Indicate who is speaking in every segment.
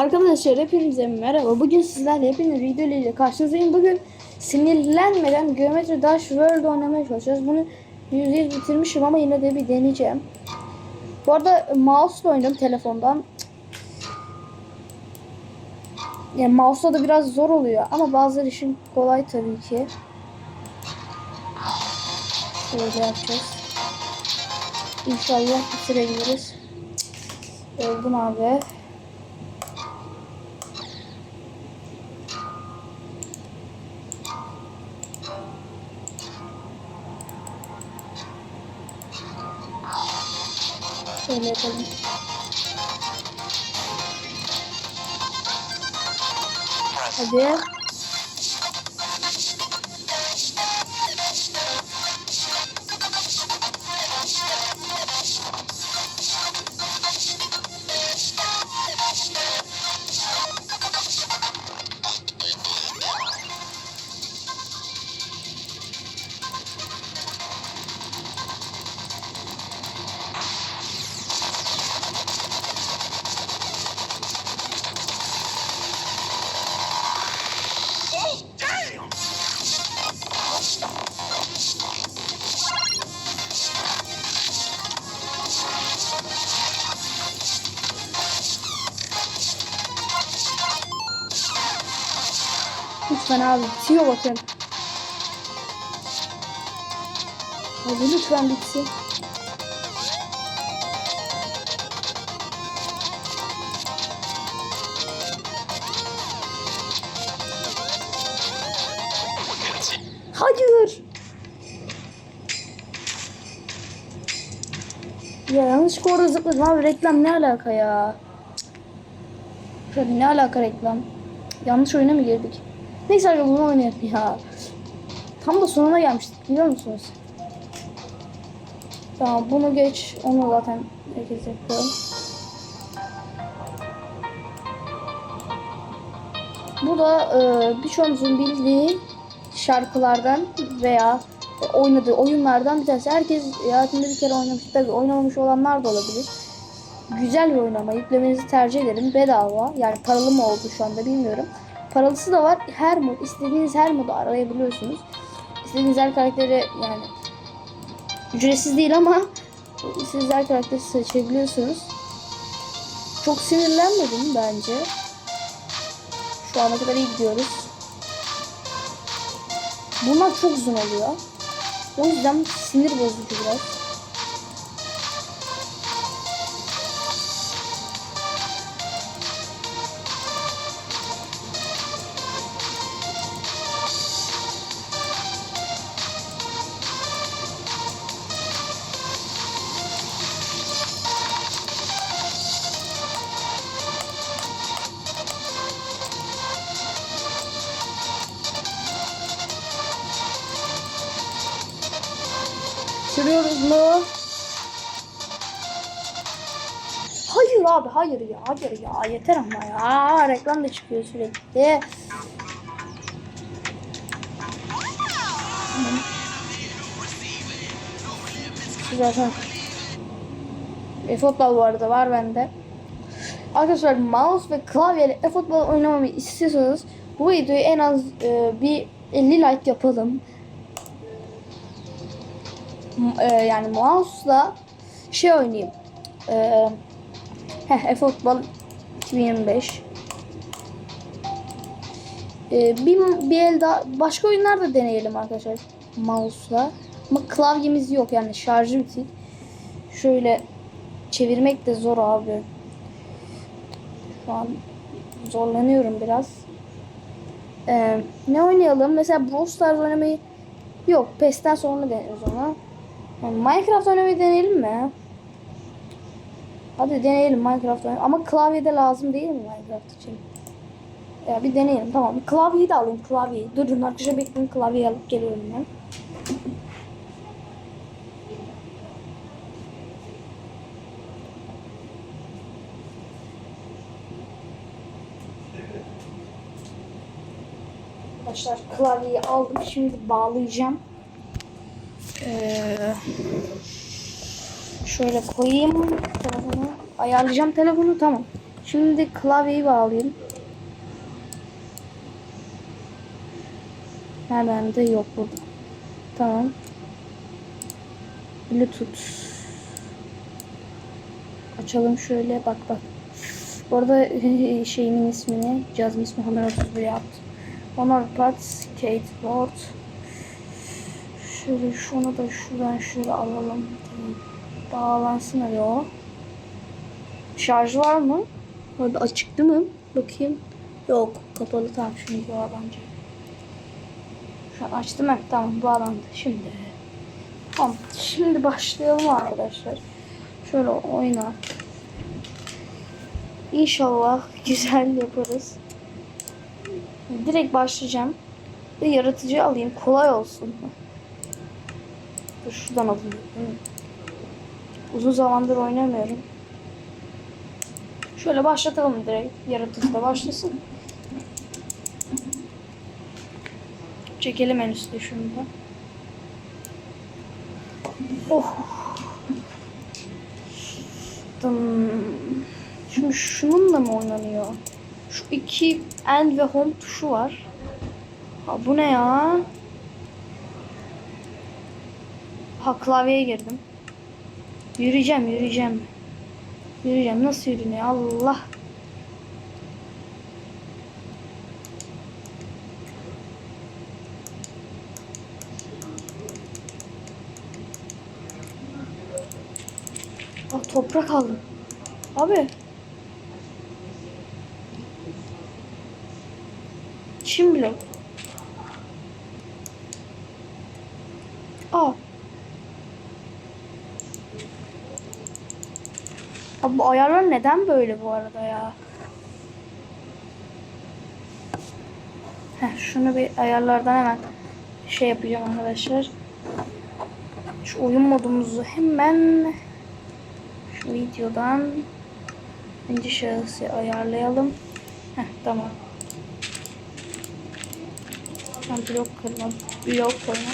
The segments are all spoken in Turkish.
Speaker 1: Arkadaşlar hepinize merhaba. Bugün sizlerle hepiniz video ile karşınızdayım. Bugün sinirlenmeden Geometry Dash World oynamaya çalışacağız. Bunu %100 bitirmişim ama yine de bir deneyeceğim. Bu arada mouse ile oynadım telefondan. Yani mouse'la da biraz zor oluyor ama bazıları için kolay tabii ki. Şöyle yapacağız. İnşallah bitirebiliriz. Öldüm abi. Şöyle. Hadi. Lütfen abi bitiyor bakın. Hadi lütfen bitsin. Hayır. Ya yanlış orada zıpladım abi reklam ne alaka ya? Şöyle ne alaka reklam? Yanlış oyuna mı girdik? Neyse abi bunu oynayalım ya. Tam da sonuna gelmiştik biliyor musunuz? Tamam bunu geç. Onu zaten herkes yapıyor. Bu da e, birçoğumuzun bildiği şarkılardan veya oynadığı oyunlardan bir tanesi. Herkes hayatında bir kere oynamış. Tabii oynamamış olanlar da olabilir. Güzel bir oynama. Yüklemenizi tercih ederim. Bedava. Yani paralı mı oldu şu anda bilmiyorum. Paralısı da var. Her mod, istediğiniz her modu arayabiliyorsunuz. İstediğiniz her karakteri yani ücretsiz değil ama istediğiniz her karakteri seçebiliyorsunuz. Çok sinirlenmedim bence. Şu ana kadar iyi gidiyoruz. Bunlar çok uzun oluyor. O yüzden sinir bozucu biraz. Sürüyoruz mu? Hayır abi hayır ya hayır ya yeter ama ya reklam da çıkıyor sürekli. Zaten e-futbol bu arada var bende. Arkadaşlar mouse ve klavyeyle e-futbol oynamamı istiyorsanız bu videoyu en az e, bir 50 like yapalım. E, yani mouse'la şey oynayayım. E, heh, e-futbol 2025. E, bir, bir el daha başka oyunlar da deneyelim arkadaşlar mouse'la. Ama klavyemiz yok yani şarjı bitik. Şöyle çevirmek de zor abi. Şu an zorlanıyorum biraz. Ee, ne oynayalım? Mesela Brawl Stars oynamayı yok. PES'ten sonra deneriz ona. Yani Minecraft oynamayı deneyelim mi? Hadi deneyelim Minecraft oynayalım. Ama klavyede lazım değil mi Minecraft için? Ya bir deneyelim tamam. Klavyeyi de alayım klavyeyi. Durun arkadaşlar bekleyin klavyeyi alıp geliyorum ben. Arkadaşlar klavyeyi aldım. Şimdi bağlayacağım. Ee, şöyle koyayım telefonu. Ayarlayacağım telefonu. Tamam. Şimdi klavyeyi bağlayayım. Nereden de yok burada. Tamam. Bluetooth. Açalım şöyle bak bak. Bu arada şeyimin ismini, cihazın ismi Honor 31 yaptım. Honor Pad Skateboard. Şöyle şunu da şuradan şöyle alalım. Bağlansın hadi o. Şarj var mı? Orada açıktı mı? Bakayım. Yok. Kapalı tamam şimdi bağlanacak. Şu an açtım ben. Tamam bağlandı. Şimdi. Tamam. Şimdi başlayalım arkadaşlar. Şöyle oyna. İnşallah güzel yaparız. Direkt başlayacağım. Ve yaratıcı alayım. Kolay olsun. Dur şuradan alayım. Uzun zamandır oynamıyorum. Şöyle başlatalım direkt. Yaratıcı da başlasın. Çekelim en üstte şunu da. Oh. Şimdi şununla mı oynanıyor? Şu iki end ve home tuşu var. Ha bu ne ya? Ha klavyeye girdim. Yürüyeceğim, yürüyeceğim. Yürüyeceğim. Nasıl yürünüyor? Allah. Aa, toprak aldım. Abi. Çim blok. Aa. Abi bu ayarlar neden böyle bu arada ya? Heh, şunu bir ayarlardan hemen şey yapacağım arkadaşlar. Şu oyun modumuzu hemen şu videodan birinci şahısı ayarlayalım. Heh, tamam. Ben blok kırma, blok koyma.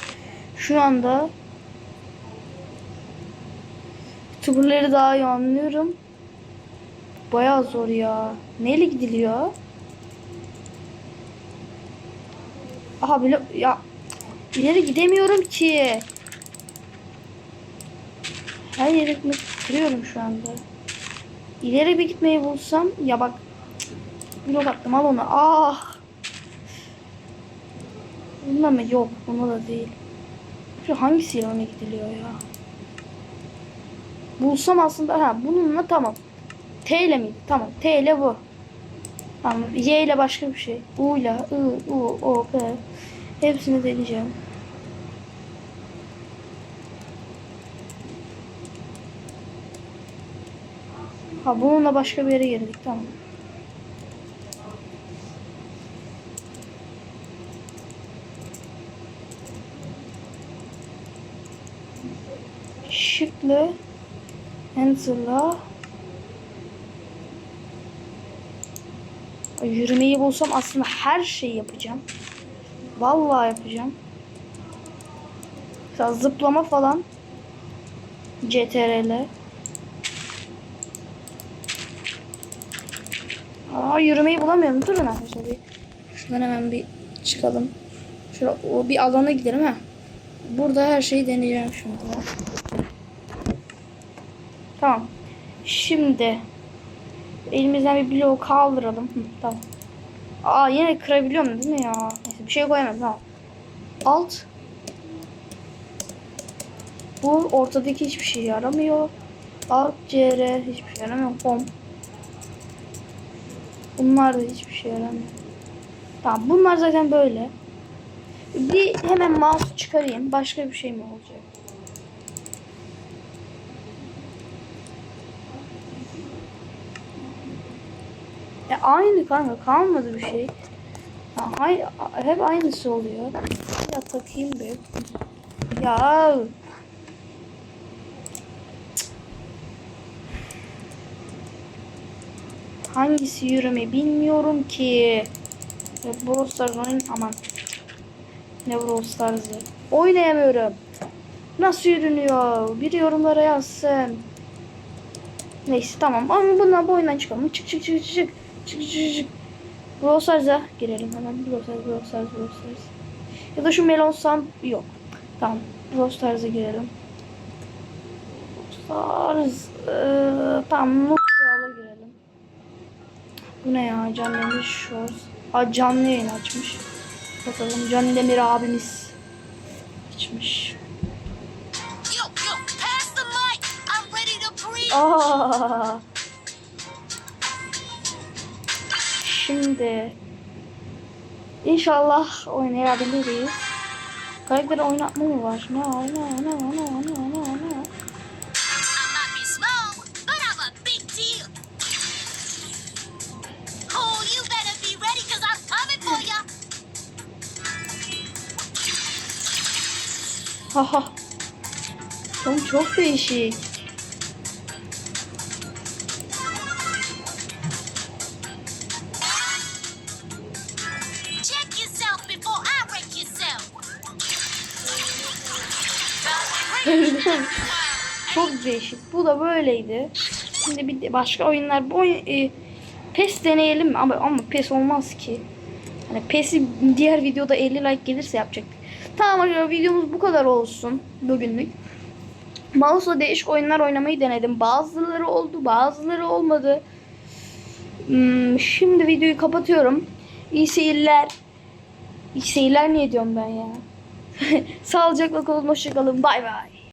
Speaker 1: Şu anda Tuburları daha iyi anlıyorum. Bayağı zor ya. Neyle gidiliyor? Aha blok ya ileri gidemiyorum ki. Her yere gitmek kırıyorum şu anda. İleri bir gitmeyi bulsam ya bak blok attım al onu. Ah. Bunda mı? Yok. Bunda da değil. Şu hangisiyle ona gidiliyor ya? Bulsam aslında ha bununla tamam. T ile miydi? Tamam. T ile bu. Tamam. Y ile başka bir şey. U ile I, U, O, P. Hepsini deneyeceğim. Ha bununla başka bir yere girdik. Tamam. Shift'le Ay, Yürümeyi bulsam aslında her şeyi yapacağım. Vallahi yapacağım. Mesela zıplama falan. CTRL. Aa yürümeyi bulamıyorum. Durun arkadaşlar bir. Şuradan hemen bir çıkalım. Şöyle o bir alana gidelim ha. Burada her şeyi deneyeceğim şimdi. Tamam. Şimdi elimizden bir bloğu kaldıralım. Hı, tamam. Aa yine kırabiliyorum değil mi ya? Neyse bir şey koyamadım tamam. Alt. Bu ortadaki hiçbir şey yaramıyor. Alt CR hiçbir şey yaramıyor. Home. Bunlar da hiçbir şey yaramıyor. Tamam bunlar zaten böyle. Bir hemen mouse çıkarayım. Başka bir şey mi olacak? E aynı kanka kalmadı bir şey. Ha, hay, hep aynısı oluyor. Ya takayım bir. Ya. Hangisi yürüme bilmiyorum ki. Ya Brawl Stars oynayayım aman. Ne Brawl Stars'ı. Oynayamıyorum. Nasıl yürünüyor? Bir yorumlara yazsın. Neyse tamam ama bundan bu oyundan çıkalım. Çık çık çık çık çık. Çık çık çık Stars'a girelim hemen. Stars, Brawl Stars. Ya da şu Melon Sun yok. Tamam. Brawl Stars'a girelim. Brawl Stars. Ee, tamam. Noktalarla girelim. Bu ne ya? Can Demir Shorts. Aa canlı yayın açmış. Bakalım Can Demir abimiz açmış.
Speaker 2: Yo,
Speaker 1: Şimdi inşallah oynayabiliriz. Karakteri oynatma mı var? Ne ne ne ne ne ne ne?
Speaker 2: I might be small, but
Speaker 1: Çok değişik. Bu da böyleydi. Şimdi bir de başka oyunlar. Bu oyun, e, PES deneyelim mi? Ama, ama PES olmaz ki. Hani PES'i diğer videoda 50 like gelirse yapacaktık. Tamam arkadaşlar videomuz bu kadar olsun bugünlük. Mouse'la değişik oyunlar oynamayı denedim. Bazıları oldu, bazıları olmadı. Hmm, şimdi videoyu kapatıyorum. İyi seyirler. İyi seyirler niye diyorum ben ya? Sağlıcakla kalın, hoşçakalın. Bay bay.